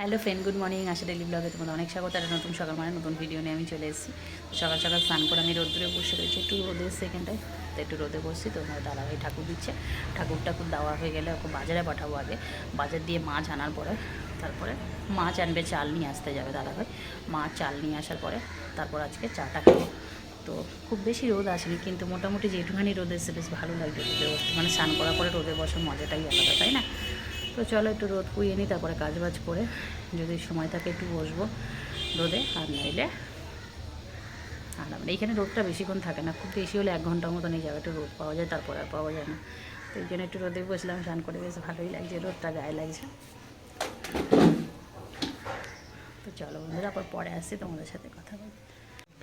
Hello friend, good morning. Asha daily ব্লগে তোমাদের অনেক স্বাগত। একটা নতুন সকাল মানে নতুন ভিডিও নিয়ে আমি চলে এসেছি। সকাল সকাল স্নান করে আমি রোদ্দুরে বসে রয়েছি একটু, রোদের সেকেন্ডটায় তো একটু রোদে বসছি, তো আমার দাদাভাই ঠাকুর দিচ্ছে। ঠাকুর ঠাকুর দেওয়া হয়ে গেলে ওকে বাজারে পাঠাবো আগে। বাজার দিয়ে মাছ আনার পরে, তারপরে মাছ আনবে, চাল নিয়ে আসতে যাবে দাদাভাই। মাছ, চাল নিয়ে আসার পরে তারপর আজকে চাটা খাব। তো খুব বেশি রোদ আসেনি, কিন্তু মোটামুটি যেটুখানি রোদ এসে বেশ ভালো লাগছে রোদে মানে স্নান করার পরে রোদে বসার মজাটাই আলাদা, তাই না? তো চলো একটু রোদ পুইয়ে নিই, তারপরে কাজ বাজ করে যদি সময় থাকে একটু বসবো রোদে, আর নইলে আর মানে এইখানে রোদটা বেশিক্ষণ থাকে না, খুব বেশি হলে এক ঘণ্টার মতন এই জায়গাটা রোদ পাওয়া যায়, তারপরে আর পাওয়া যায় না। তো এই জন্য একটু রোদে বসলাম, স্নান করে বেশ ভালোই লাগছে, রোদটা গায়ে লাগছে। তো চলো বন্ধুরা, আবার পরে আসছি তোমাদের সাথে কথা বলব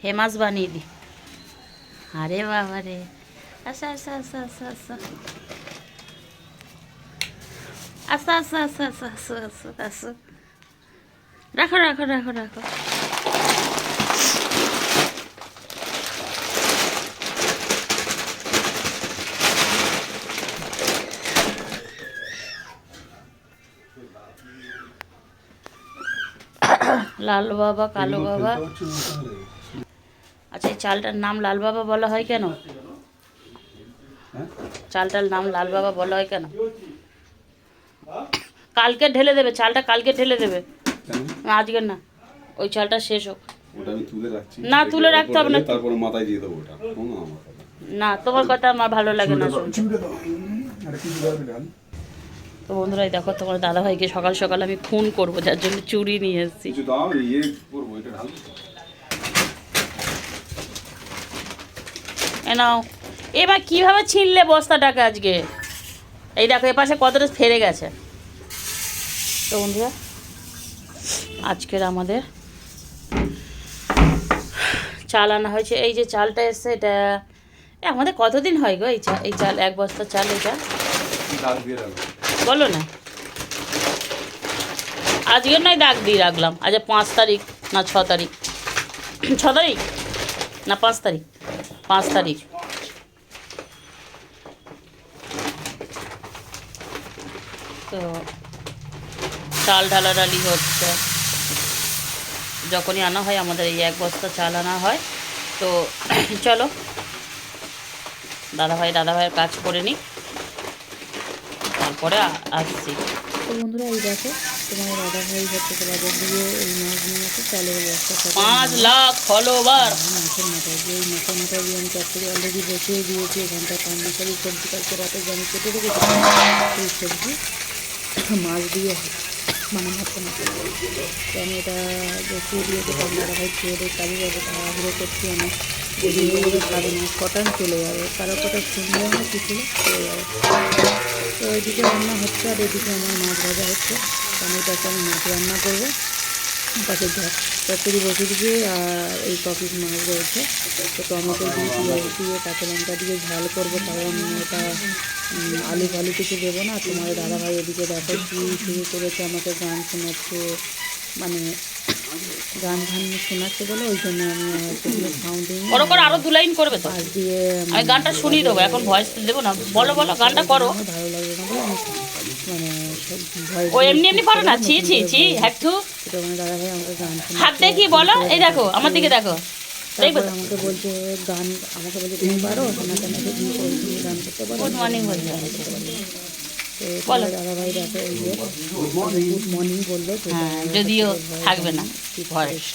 ফেমাস বানিয়ে দিই আরে বাবা রে আচ্ছা আচ্ছা আচ্ছা আচ্ছা আচ্ছা আচ্ছা আচ্ছা আচ্ছা আচ্ছা আচ্ছা আচ্ছা আচ্ছা। রাখো রাখো রাখো রাখো। লাল বাবা কালো বাবা। আচ্ছা এই চালটার নাম লাল বাবা বলা হয় কেন? চালটার নাম লাল বাবা বলা হয় কেন? কালকে ঢেলে দেবে চালটা কালকে ঢেলে দেবে। আজকে না ওই চালটা শেষ হোক। না, তুলে রাখতে হবে না। তারপরে মাথায় দিয়ে দেবো ওটা। না তোমার কথা আমার ভালো লাগে না। তো বন্ধুরা দেখো তোমার দাদা ভাইকে সকাল সকাল আমি ফোন করব যার জন্য চুড়ি নিয়ে এসেছি। ইয়ে এ নাও। এবার কীভাবে ছিনলে বস্তাটাকে আজকে? এই দেখো, এপাশে কতটা ফেরে গেছে। তো বন্ধুরা, আজকের আমাদের চাল আনা হয়েছে। এই যে চালটা এসছে, এটা আমাদের কতদিন হয় গো এই চা এই চাল, এক বস্তা চাল এটা? বলো না। আজকের নয়, দাগ দিয়ে রাখলাম। আজ পাঁচ তারিখ না ছ তারিখ? ছ তারিখ? না পাঁচ তারিখ? পাঁচ তারিখ। তো চাল ঢালাঢালি হচ্ছে। যখনই আনা হয় আমাদের এই এক বস্তা চাল আনা হয়। তো চলো দাদাভাই দাদাভাইয়ের কাজ করে নিই। তারপরে আসছি। তো বন্ধুরা এই দেখো তোমার দাদা ভাই হচ্ছে তো বাজার দিয়ে এই মাছ নিয়ে এসে চালের সাথে পাঁচ লাখ ফলোবার। মাছের মাথায় দিয়ে এই মাথা মাথা দিয়ে আমি চচ্চড়ি অলরেডি বসিয়ে দিয়েছি। এখানটা পান মশারি সবজি কালকে রাতে আমি কেটে রেখেছি সেই সবজি মাছ দিয়ে মানে মাথা মাথা তো আমি এটা বসিয়ে দিয়েছি কারণ দাদা ভাই খেয়ে দিয়ে কাজে যাবে তাড়াহুড়ো করছি আমি যদি খাবে কটান চলে যাবে কারও কথা শুনলে না কিছু চলে যাবে। তো ওইদিকে রান্না হচ্ছে আর এদিকে আমার মাছ ভাজা হচ্ছে। টমেটোকে আমি মাছ রান্না করব। পাশে চচ্চড়ি বসে দিয়েছি আর এই কপিস মাছ রয়েছে। তো টমেটো দিয়ে দিয়ে, কাঁচা লঙ্কা দিয়ে ঝাল করব কারণ এটা আলু ফালু কিছু দেবো না। তোমার দাদাভাই এদিকে দেখো কি শুরু করেছে আমাকে গান শোনাচ্ছে মানে গান গান শোনাচ্ছে বলে ওই জন্য আমি সেগুলো সাউন্ডিং করো করো আরও দু লাইন করবে তো। দিয়ে আমি গানটা শুনিয়ে দেবো এখন ভয়েস দেবো না। বলো বলো গানটা করো। ভালো লাগবে না বলে আমি মানে ও এমনি এমনি পারো না? ছি ছি ছি হ্যাটু দাদাভাই আমাকে গান হাত দেখি বলো। এই দেখো আমার দিকে দেখো। তারপর আমাকে বলছে গান আমাকে বলছে তুমি পারো তুমি গান করতে পারো। গুড মর্নিং দেখো যে গুড বলল যদিও থাকবে না ভয়েস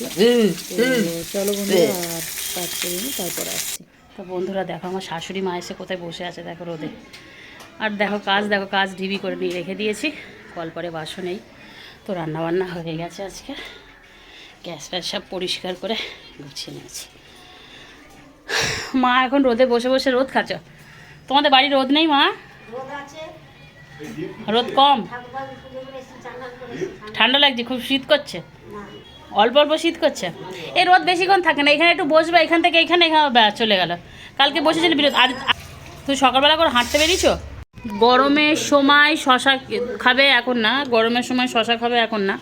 তো চলো বন্ধু আর কাজ করে তারপর আসছি। তো বন্ধুরা দেখো আমার শাশুড়ি মা এসে কোথায় বসে আছে দেখো রোদে। আর দেখো কাজ দেখো কাজ ঢিবি করে নিয়ে রেখে দিয়েছি। কল পরে বাসন নেই তো রান্না বান্না হয়ে গেছে আজকে। গ্যাস ফ্যাস সব পরিষ্কার করে গুছিয়ে নিয়েছি। মা এখন রোদে বসে বসে রোদ খাচ্ছ? তোমাদের বাড়ি রোদ নেই মা? রোদ কম। ঠান্ডা লাগছে খুব শীত করছে? অল্প অল্প শীত করছে? এই রোদ বেশিক্ষণ থাকে না এখানে একটু বসবে এখান থেকে এখানে এখানে চলে গেল। কালকে বসেছিল বিরোধ আজ তুই সকালবেলা করে হাঁটতে বেরিয়েছো? গরমের সময় শশা খাবে এখন না গরমের সময় শশা খাবে এখন না।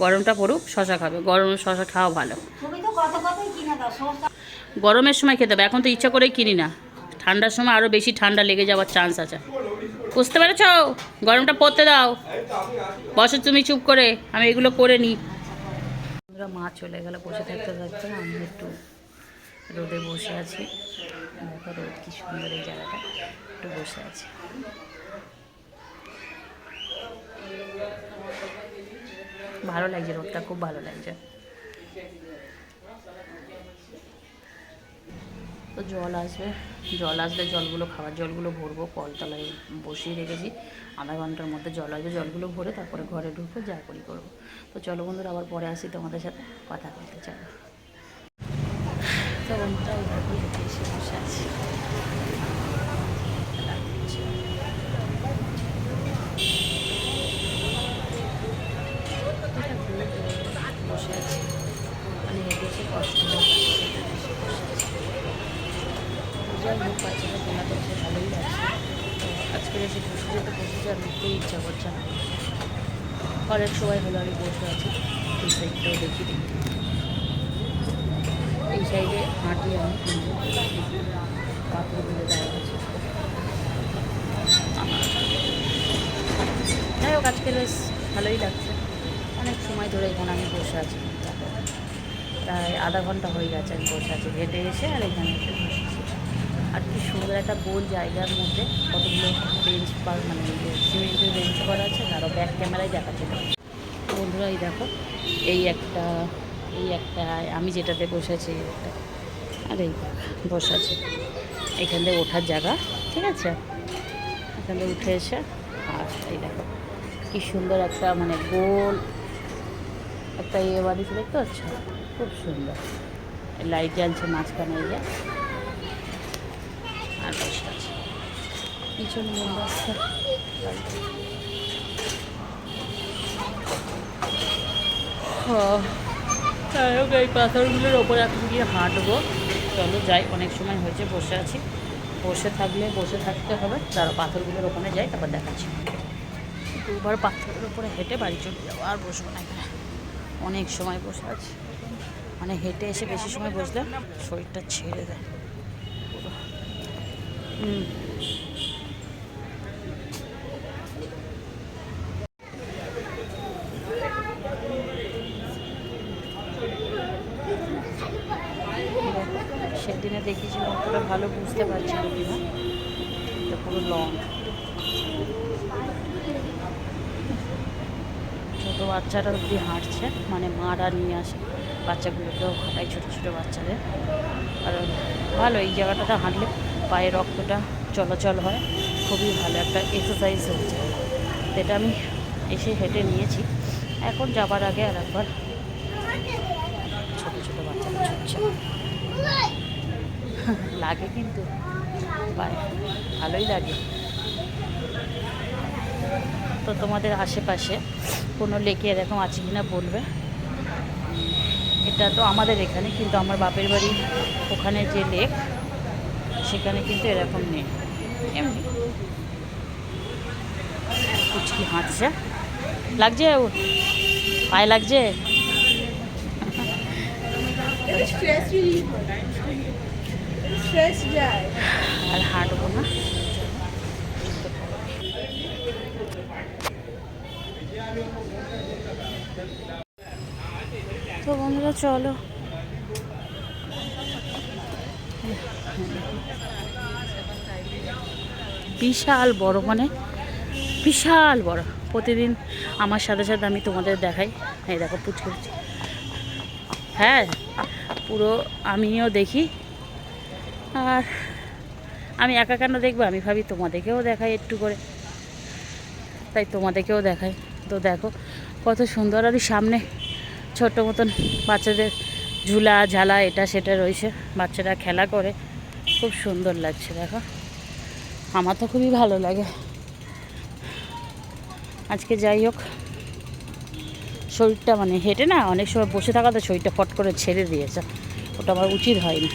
গরমটা পড়ুক, শশা খাবে। গরমের শশা খাওয়া ভালো। গরমের সময় খেতে হবে। এখন তো ইচ্ছা করেই কিনি না। ঠান্ডার সময় আরও বেশি ঠান্ডা লেগে যাওয়ার চান্স আছে। বুঝতে পেরেছ? গরমটা পড়তে দাও। বসো তুমি চুপ করে। আমি এগুলো করে নিই। মা চলে গেল, বসে থাকতে থাকতে। আমি একটু রোদে বসে আছি। দেখো রোদ কি সুন্দর এই জায়গাটা। একটু বসে আছি। ভালো লাগছে, রোদটা খুব ভালো লাগছে। তো জল আসবে, জল আসলে জলগুলো খাবার, জলগুলো ভরবো, কলতলায় বসিয়ে রেখেছি। আধা ঘণ্টার মধ্যে জল আসবে, জলগুলো ভরে তারপরে ঘরে ঢুকবো, যা করি করব। তো চলো বন্ধুরা, আবার পরে আসি তোমাদের সাথে, কথা বলতে চলো। তো বন্ধুরা যাই হোক বাচ্চাটা খেলা করছে ভালোই তো আজকের এসে বসে যেতে বসেছে আর উঠতেই ইচ্ছা করছে না। অনেক সময় হলো আমি বসে আছি, এই সাইডটাও দেখি দিই এই সাইডে হাঁটি আমি পাথরগুলো দেওয়া আছে যাই হোক, আজকে বেশ ভালোই লাগছে। অনেক সময় ধরে এখানে আমি বসে আছি। প্রায় আধা ঘণ্টা হয়ে গেছে, আমি বসে আছি। হেঁটে এসে আর এখানে আর কি সুন্দর একটা গোল জায়গার মধ্যে কতগুলো বেঞ্চ বা মানে সিমেন্টের বেঞ্চ করা আছে আরও ব্যাক ক্যামেরায় দেখাচ্ছিল বন্ধুরা, এই দেখো, এই একটা এই একটা, আমি যেটাতে বসেছি, একটা, আর এই বসে আছে এখান থেকে ওঠার জায়গা, ঠিক আছে? এখান থেকে উঠে এসে, আর এই দেখো, কি সুন্দর একটা মানে গোল, একটা ইয়ে বাড়িতে দেখতে পাচ্ছ? খুব সুন্দর। লাইট জ্বালছে মাঝখানে, এই যে। আর বসে আছে। পিছনে আছে। যাই হোক এই পাথরগুলোর ওপরে এখন গিয়ে হাঁটবো। চলো যাই অনেক সময় হয়েছে বসে আছি। বসে থাকলে বসে থাকতে হবে। তারা পাথরগুলোর ওখানে যাই তারপর দেখাচ্ছি। দুবার পাথরের ওপরে হেঁটে বাড়ি চলে যাব আর বসবো না এখানে। অনেক সময় বসে আছি। মানে হেঁটে এসে বেশি সময় বসলে শরীরটা ছেড়ে দেয়। সেদিনে দেখিয়েছিলাম অতটা ভালো বুঝতে পারছি না এটা পুরো লং ছোটো বাচ্চারা অব্দি হাঁটছে মানে মারা নিয়ে আসে। বাচ্চাগুলোকেও হাঁটায়, ছোটো ছোটো বাচ্চাদের। আর ভালো, এই জায়গাটাতে হাঁটলে পায়ে রক্তটা চলাচল হয়, খুবই ভালো একটা এক্সারসাইজ হচ্ছে এটা আমি এসে হেঁটে নিয়েছি। এখন যাবার আগে আর একবার ছোটো ছোটো বাচ্চারা ছুটছে। লাগে কিন্তু, পায়ে, ভালোই লাগে। তো তোমাদের আশেপাশে কোনো লেকে এরকম আছে কি না বলবে? এটা তো আমাদের এখানে, কিন্তু আমার বাপের বাড়ি ওখানে যে লেক সেখানে কিন্তু এরকম নেই এমনি কুচকি হাঁটছে লাগছে ওর? পায়ে লাগছে স্ট্রেস রিলিফ স্ট্রেস যায় আর হাঁটবো না তো বন্ধুরা চলো বিশাল বড় মানে বিশাল বড়। প্রতিদিন আমার সাথে সাথে আমি তোমাদের দেখাই। এই দেখো, পুচকে। হ্যাঁ পুরো আমিও দেখি। আর আমি একা কেন দেখব? আমি ভাবি তোমাদেরকেও দেখাই একটু করে। তাই তোমাদেরকেও দেখাই। তো দেখো, কত সুন্দর। আর সামনে ছোট মতন বাচ্চাদের ঝুলা, ঝালা, এটা, সেটা রয়েছে। বাচ্চারা খেলা করে। খুব সুন্দর লাগছে, দেখো। আমার তো খুবই ভালো লাগে। আজকে যাই হোক, শরীরটা মানে হেঁটে না অনেক সময় বসে থাকাতে শরীরটা ফট করে ছেড়ে দিয়েছে, ওটা আমার উচিত হয়নি।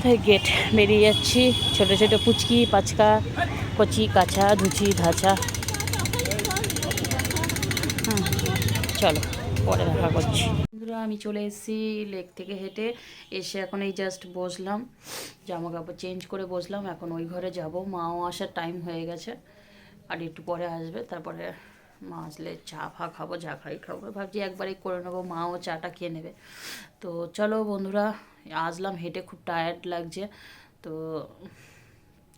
তাই গেট বেরিয়ে যাচ্ছি, ছোটো ছোটো পুচকি, পাচকা, কচি কাছা ধুচি, ধাচা। চলো, পরে দেখা করছি। আমি চলে এসেছি লেক থেকে হেঁটে, এসে এখন এই জাস্ট বসলাম। জামা কাপড় চেঞ্জ করে বসলাম, এখন ওই ঘরে যাব। মাও আসার টাইম হয়ে গেছে, আর একটু পরে আসবে, তারপরে মা আসলে চা ফা খাব, যা খাই খাব। ভাবছি একবারই করে নেব, মাও চাটা খেয়ে নেবে। তো চলো বন্ধুরা, আসলাম, হেঁটে খুব টায়ার্ড লাগছে। তো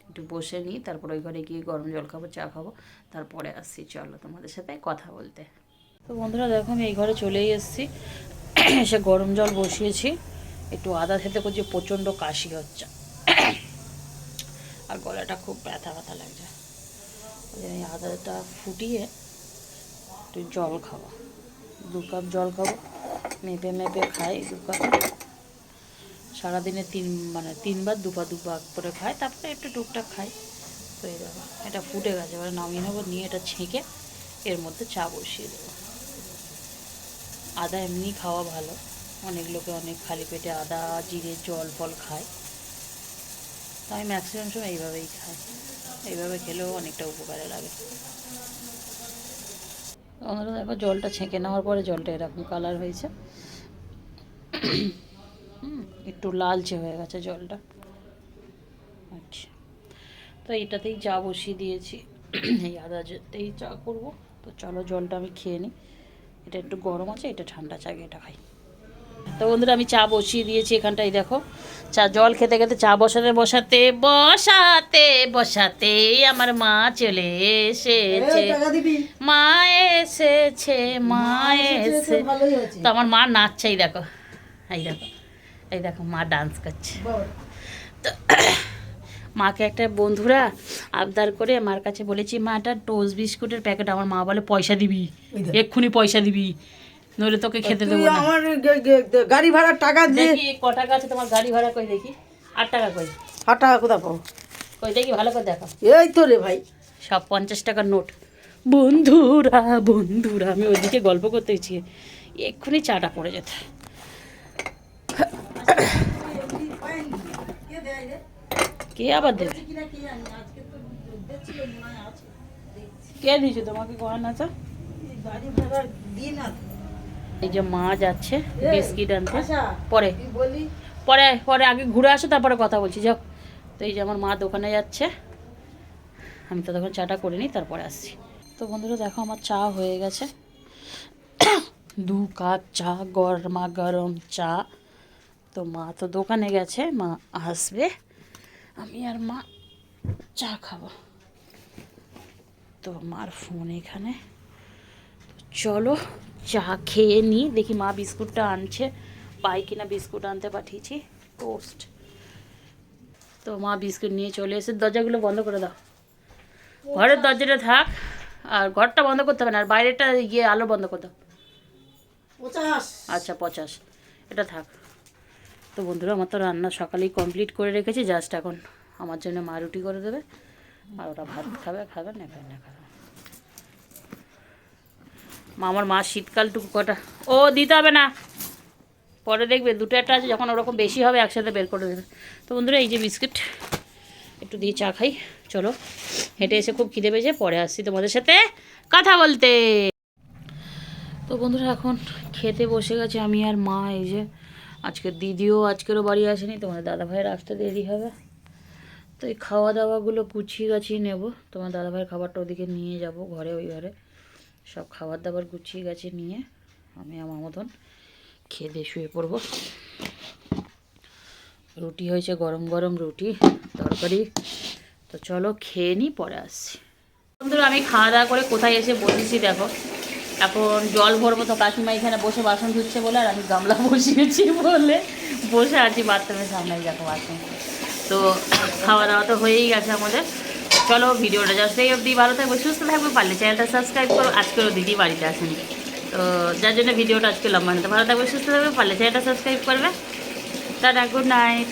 একটু বসে নিই, তারপর ওই ঘরে গিয়ে গরম জল খাব, চা খাব, তারপরে আসছি। চলো তোমাদের সাথে কথা বলতে। তো বন্ধুরা, দেখো আমি এই ঘরে চলেই এসেছি। এসে গরম জল বসিয়েছি। একটু আদা খেতে করছি, প্রচণ্ড কাশি হচ্ছে। আর গলাটা খুব ব্যথা ব্যথা লাগছে। ওই জন্য আদাটা ফুটিয়ে একটু জল খাব। দু কাপ জল খাব, মেপে মেপে খাই দু কাপ। সারাদিনে তিন মানে তিনবার দুবার দুবার করে খাই, তারপরে একটু টুকটাক খাই। তো এই দেখো, এটা ফুটে গেছে। এবার নামিয়ে নেব, নিয়ে এটা ছেঁকে এর মধ্যে চা বসিয়ে দেবো। আদা এমনি খাওয়া ভালো। অনেক লোকে অনেক খালি পেটে আদা, জিরে, জল, ফল খায়। তো আমি ম্যাক্সিমাম সময় এইভাবেই খাই। এইভাবে খেলেও অনেকটা উপকারে লাগে। আমরা জলটা ছেঁকে নেওয়ার পরে জলটা এরকম কালার হয়েছে। একটু লালচে হয়ে গেছে জলটা। আচ্ছা। তো এটাতেই চা বসিয়ে দিয়েছি। এই আদাতেই চা করব। তো চলো জলটা আমি খেয়ে নিই। এটা একটু গরম আছে, এটা ঠান্ডা চা, এটা খাই। তো বন্ধুরা আমি চা বসিয়ে দিয়েছি এখানটাই দেখো। চা জল খেতে খেতে চা বসাতে বসাতে বসাতে বসাতে আমার মা চলে এসেছে। মা এসেছে মা এসে তো আমার মা নাচছে এই দেখো। এই দেখো এই দেখো মা ডান্স করছে। তো মাকে একটা বন্ধুরা আবদার করে মার কাছে বলেছি মা একটা টোস্ট বিস্কুটের প্যাকেট আমার মা বলে পয়সা দিবি। এক্ষুনি পয়সা দিবি। নইলে তোকে খেতে দেবো না। আমার গাড়ি ভাড়ার টাকা দিয়ে দেখি ক টাকা আছে তোমার গাড়ি ভাড়া কই দেখি? আট টাকা কই? হাট টাকা কোথা পাবো? কই দেখি ভালো করে দেখো এই তো রে ভাই। সব পঞ্চাশ টাকার নোট। বন্ধুরা বন্ধুরা আমি ওইদিকে গল্প করতে গেছি। এক্ষুনি চাটা পড়ে যেত। কে আবার দেবে? কে দিয়েছে তোমাকে গয়নাটা গাড়ি ভাড়ার দিন এই যে মা যাচ্ছে বিস্কিট আনতে। পরে। পরে পরে আগে ঘুরে আসো তারপরে কথা বলছি যাও। তো এই যে আমার মা দোকানে যাচ্ছে। আমি তো তখন চাটা করে নিই তারপরে আসছি। তো বন্ধুরা দেখো আমার চা হয়ে গেছে। দু কাপ চা গরমা গরম চা। তো মা তো দোকানে গেছে মা আসবে। আমি আর মা চা খাব। তো মার ফোন এখানে। চলো চা খেয়ে নিই দেখি মা বিস্কুটটা আনছে। পাই কিনা বিস্কুট আনতে পাঠিয়েছি। টোস্ট তো মা বিস্কুট নিয়ে চলে এসে দরজাগুলো বন্ধ করে দাও। ঘরের দরজাটা থাক আর ঘরটা বন্ধ করতে হবে না আর বাইরেটা গিয়ে আলো বন্ধ করে দাও। আচ্ছা পঁচাশ। এটা থাক। তো বন্ধুরা আমার তো রান্না সকালেই কমপ্লিট করে রেখেছি জাস্ট এখন। আমার জন্য মা রুটি করে দেবে আর ওরা ভাত খাবে খাবে না খাবে না খাবে আমার মা শীতকালটুকু কটা। ও দিতে হবে না। পরে দেখবে, দুটো একটা আছে, যখন ওরকম বেশি হবে, একসাথে বের করে দেবে। তো বন্ধুরা, এই যে বিস্কিট, একটু দিয়ে চা খাই। চলো, হেঁটে এসে খুব খিদে পেয়েছে, পরে আসছি তোমাদের সাথে কথা বলতে। তো বন্ধুরা, এখন খেতে বসে গেছে আমি আর মা, এই যে আজকে দিদিও আজকেরও বাড়ি আসেনি তোমার দাদা ভাইয়ের আসতে দেরি হবে। তো এই খাওয়া দাওয়াগুলো গুছিয়ে গাছিয়ে নেব। তোমার দাদা ভাইয়ের খাবারটা ওদিকে নিয়ে যাব, ঘরে, ওই ঘরে। সব খাবার দাবার গুছিয়ে গেছে নিয়ে আমি আমার মতন খেয়ে দিয়ে শুয়ে পড়ব। রুটি হয়েছে গরম গরম রুটি, তরকারি। তো চলো খেয়ে নিই, পরে আসছি। বন্ধুরা, আমি খাওয়া দাওয়া করে কোথায় এসে বসেছি দেখো। এখন জল ভরবো তো কাকিমা এখানে বসে বাসন ধুচ্ছে বলে আর আমি গামলা বসিয়েছি বলে বসে আছি বাথরুমের সামনে দেখো বাথরুম। তো খাওয়া দাওয়া তো হয়েই গেছে আমাদের। চলো ভিডিওটা জাস্ট এই অবধি। ভালো থাকবে, সুস্থ থাকবে, পারলে চ্যানেলটা সাবস্ক্রাইব করো। আজকেরও দিদি বাড়িতে আসেন। তো যার জন্য ভিডিওটা আজকে লম্বা নিতে ভালো থাকবে, সুস্থ থাকবে, পারলে চ্যানেলটা সাবস্ক্রাইব করবে। Tata good night